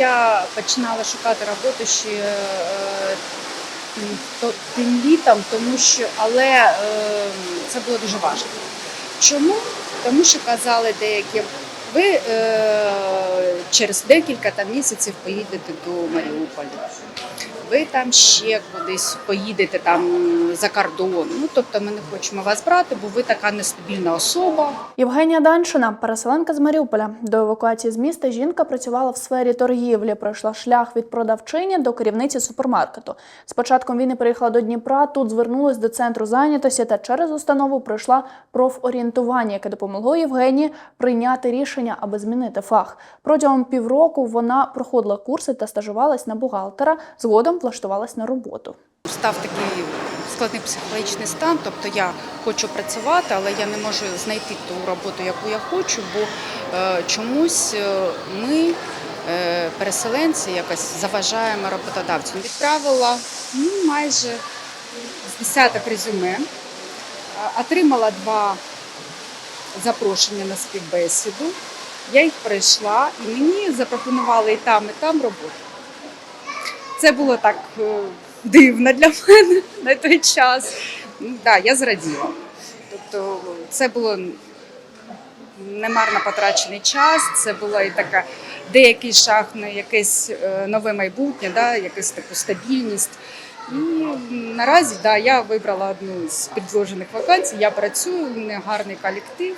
я починала шукати роботу ще е, тим, то- тим літом, тому що але е, це було дуже важко. Чому? Тому що казали деякі, ви е, через декілька там місяців поїдете до Маріуполя. Ви там ще кудись поїдете там за кордон. Ну тобто ми не хочемо вас брати, бо ви така нестабільна особа. Євгенія Даншина, переселенка з Маріуполя. До евакуації з міста жінка працювала в сфері торгівлі, пройшла шлях від продавчині до керівниці супермаркету. З початком війни приїхала до Дніпра. Тут звернулась до центру зайнятості та через установу пройшла профорієнтування, яке допомогло Євгенії прийняти рішення, аби змінити фах. Протягом півроку вона проходила курси та стажувалась на бухгалтера. Згодом влаштувалась на роботу. Став такий складний психологічний стан, тобто я хочу працювати, але я не можу знайти ту роботу, яку я хочу, бо е, чомусь е, ми, е, переселенці, якось заважаємо роботодавцю. Відправила ну, майже десяток резюме, отримала два запрошення на співбесіду. Я їх пройшла і мені запропонували і там, і там роботу. Це було так е, дивно для мене на той час. Ну, да, я зраділа. Тобто це було немарно потрачений час, це була і така деякий шаг на якесь е, нове майбутнє, да, якусь таку стабільність. І наразі да, я вибрала одну з предложених вакансій. Я працюю, мене гарний колектив.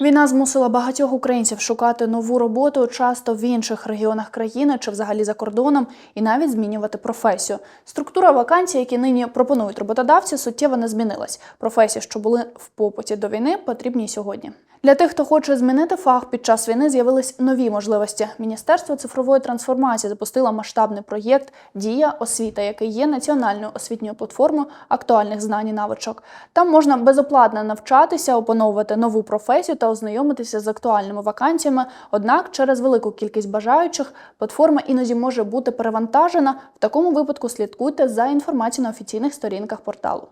Війна змусила багатьох українців шукати нову роботу часто в інших регіонах країни чи взагалі за кордоном, і навіть змінювати професію. Структура вакансій, які нині пропонують роботодавці, суттєво не змінилась. Професії, що були в попиті до війни, потрібні сьогодні. Для тих, хто хоче змінити фах під час війни, з'явились нові можливості. Міністерство цифрової трансформації запустило масштабний проєкт Дія освіта, який є національною освітньою платформу актуальних знань і навичок. Там можна безоплатно навчатися, опановувати нову професію та ознайомитися з актуальними вакансіями. Однак, через велику кількість бажаючих платформа іноді може бути перевантажена. В такому випадку слідкуйте за інформацією на офіційних сторінках порталу.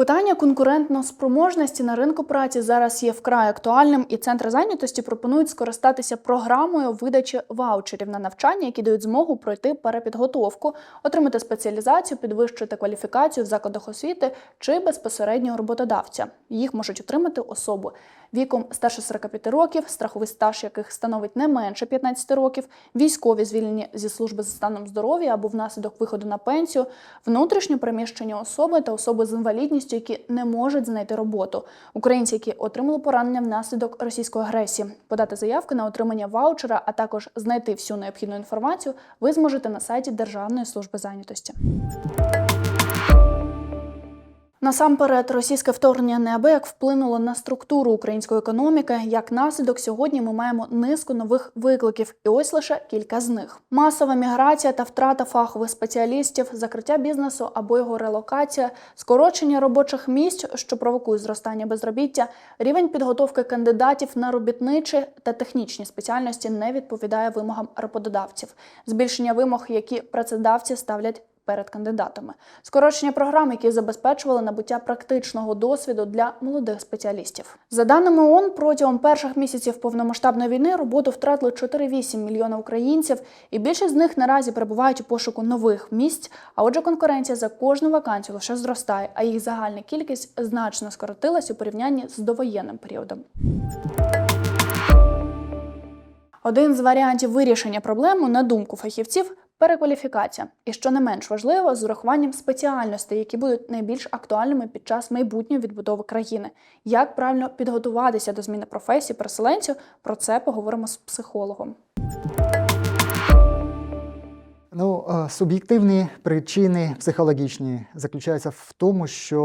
Питання конкурентно-спроможності на ринку праці зараз є вкрай актуальним, і центри зайнятості пропонують скористатися програмою видачі ваучерів на навчання, які дають змогу пройти перепідготовку, отримати спеціалізацію, підвищити кваліфікацію в закладах освіти чи безпосередньо роботодавця. Їх можуть отримати особи віком старше 45 років, страховий стаж яких становить не менше 15 років, військові звільнені зі служби за станом здоров'я або внаслідок виходу на пенсію, внутрішньо переміщені особи та особи з інвалідністю, які не можуть знайти роботу, українці, які отримали поранення внаслідок російської агресії. Подати заявки на отримання ваучера, а також знайти всю необхідну інформацію, ви зможете на сайті Державної служби зайнятості. Насамперед, російське вторгнення неабияк вплинуло на структуру української економіки. Як наслідок, сьогодні ми маємо низку нових викликів, і ось лише кілька з них: масова міграція та втрата фахових спеціалістів, закриття бізнесу або його релокація, скорочення робочих місць, що провокує зростання безробіття, рівень підготовки кандидатів на робітничі та технічні спеціальності не відповідає вимогам роботодавців, збільшення вимог, які працедавці ставлять перед кандидатами, скорочення програм, які забезпечували набуття практичного досвіду для молодих спеціалістів. За даними ООН, протягом перших місяців повномасштабної війни роботу втратили 4,8 мільйона українців, і більшість з них наразі перебувають у пошуку нових місць. А отже, конкуренція за кожну вакансію лише зростає, а їх загальна кількість значно скоротилась у порівнянні з довоєнним періодом. Один з варіантів вирішення проблеми, на думку фахівців, перекваліфікація. І що не менш важливо, з урахуванням спеціальностей, які будуть найбільш актуальними під час майбутньої відбудови країни. Як правильно підготуватися до зміни професії переселенців, про це поговоримо з психологом. Ну, е, суб'єктивні причини психологічні заключаються в тому, що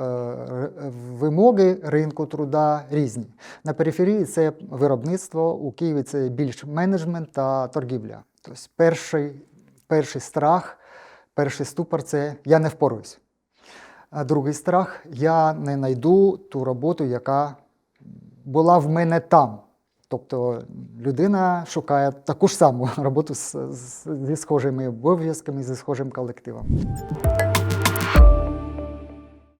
е, вимоги ринку труда різні. На периферії це виробництво, у Києві це більш менеджмент та торгівля. Тобто перший, перший страх, перший ступор це я не впоруюсь. А другий страх я не знайду ту роботу, яка була в мене там. Тобто людина шукає таку ж саму роботу з, з, зі схожими обов'язками, зі схожим колективом.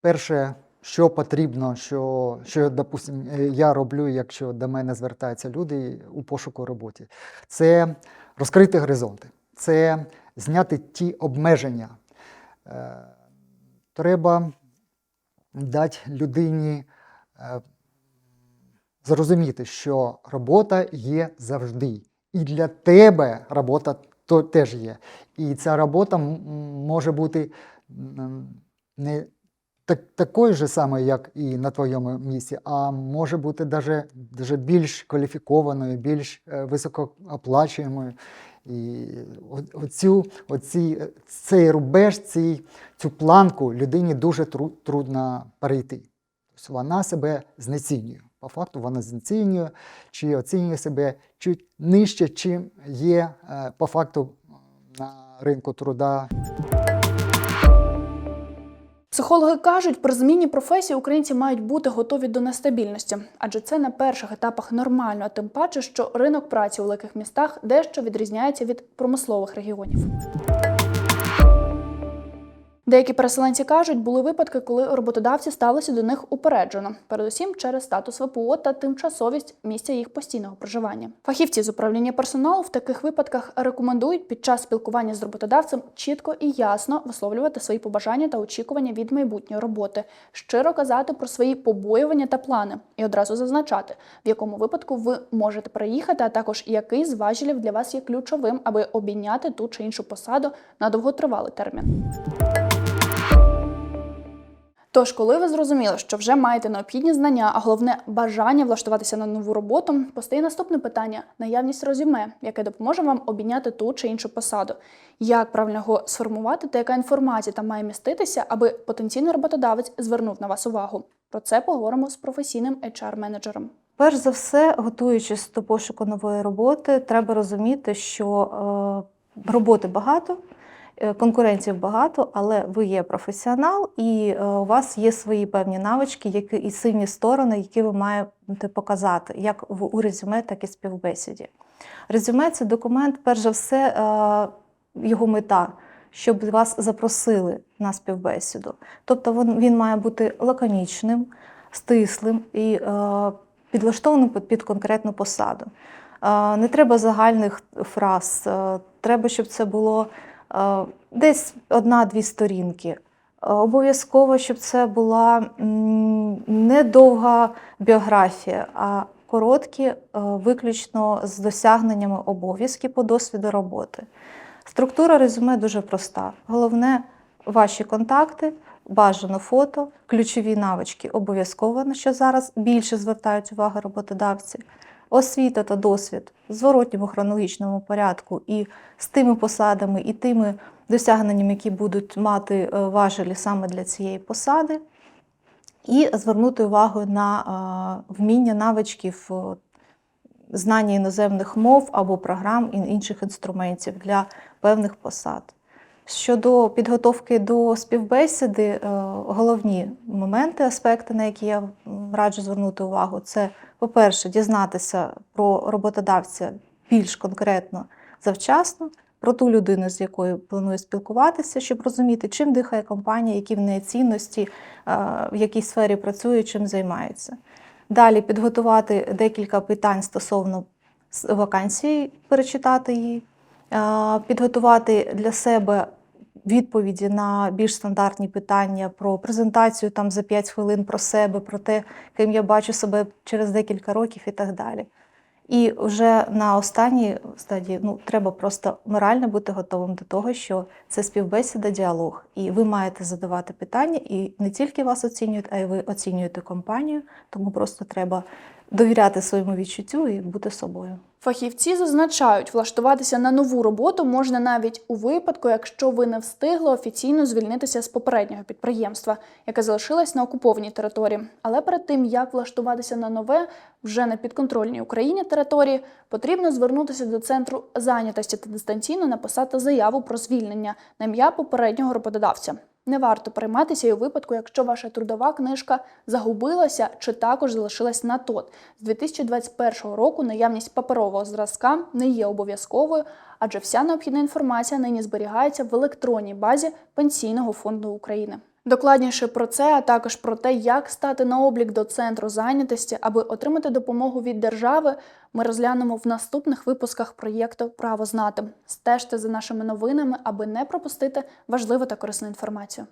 Перше, що потрібно, що, що допустим, я роблю, якщо до мене звертаються люди у пошуку роботи, це розкрити горизонти, це зняти ті обмеження. Е, Треба дати людині е, зрозуміти, що робота є завжди. І для тебе робота теж є. І ця робота може бути не так, такою ж самою, як і на твоєму місці, а може бути даже, даже більш кваліфікованою, більш е, високооплачуємою. І оцю, оці, е, цей рубеж, цей, цю планку людині дуже тру- трудно перейти. Тобто вона себе знецінює. По факту вона знецінює, чи оцінює себе чуть нижче, чим є е, по факту на ринку труда. Психологи кажуть, при зміні професії українці мають бути готові до нестабільності, адже це на перших етапах нормально, а тим паче, що ринок праці у великих містах дещо відрізняється від промислових регіонів. Деякі переселенці кажуть, були випадки, коли роботодавці ставилися до них упереджено, передусім через статус ВПО та тимчасовість місця їх постійного проживання. Фахівці з управління персоналу в таких випадках рекомендують під час спілкування з роботодавцем чітко і ясно висловлювати свої побажання та очікування від майбутньої роботи, щиро казати про свої побоювання та плани і одразу зазначати, в якому випадку ви можете приїхати, а також який з важелів для вас є ключовим, аби обійняти ту чи іншу посаду на довготривалий термін. Тож, коли ви зрозуміли, що вже маєте необхідні знання, а головне бажання влаштуватися на нову роботу, постає наступне питання: наявність резюме, яке допоможе вам обійняти ту чи іншу посаду. Як правильно його сформувати та яка інформація там має міститися, аби потенційний роботодавець звернув на вас увагу? Про це поговоримо з професійним HR-менеджером. Перш за все, готуючись до пошуку нової роботи, треба розуміти, що е, роботи багато, конкурентів багато, але ви є професіонал, і е, у вас є свої певні навички, які і сильні сторони, які ви маєте показати, як у резюме, так і співбесіді. Резюме це документ, перш за все, е, його мета. Щоб вас запросили на співбесіду. Тобто він, він має бути лаконічним, стислим і е, підлаштованим під, під конкретну посаду. Е, не треба загальних фраз, е, треба, щоб це було е, десь одна-дві сторінки. Е, Обов'язково, щоб це була не довга біографія, а короткі, е, виключно з досягненнями обов'язки по досвіду роботи. Структура резюме дуже проста. Головне ваші контакти, бажано фото, ключові навички обов'язково, на що зараз більше звертають увагу роботодавці, освіта та досвід зворотньому хронологічному порядку і з тими посадами, і тими досягненнями, які будуть мати е, важелі саме для цієї посади, і звернути увагу на е, вміння навичків е, знання іноземних мов або програм і інших інструментів для певних посад. Щодо підготовки до співбесіди, е, головні моменти, аспекти, на які я раджу звернути увагу, це, по-перше, дізнатися про роботодавця більш конкретно завчасно, про ту людину, з якою планує спілкуватися, щоб розуміти, чим дихає компанія, які в неї цінності, е, в якій сфері працює, чим займається. Далі підготувати декілька питань стосовно вакансії, перечитати її, Е, підготувати для себе відповіді на більш стандартні питання про презентацію там за 5 хвилин про себе, про те, ким я бачу себе через декілька років і так далі. І вже на останній стадії ну, треба просто морально бути готовим до того, що це співбесіда, діалог. І ви маєте задавати питання, і не тільки вас оцінюють, а й ви оцінюєте компанію. Тому просто треба довіряти своєму відчуттю і бути собою. Фахівці зазначають, влаштуватися на нову роботу можна навіть у випадку, якщо ви не встигли офіційно звільнитися з попереднього підприємства, яке залишилось на окупованій території. Але перед тим як влаштуватися на нове, вже на підконтрольній Україні території, потрібно звернутися до центру зайнятості та дистанційно написати заяву про звільнення на ім'я попереднього роботодавця. Не варто перейматися і у випадку, якщо ваша трудова книжка загубилася чи також залишилась на ТОТ. З 2021 року наявність паперового зразка не є обов'язковою, адже вся необхідна інформація нині зберігається в електронній базі Пенсійного фонду України. Докладніше про це, а також про те, як стати на облік до центру зайнятості, аби отримати допомогу від держави, ми розглянемо в наступних випусках проєкту Право знати. Стежте за нашими новинами, аби не пропустити важливу та корисну інформацію.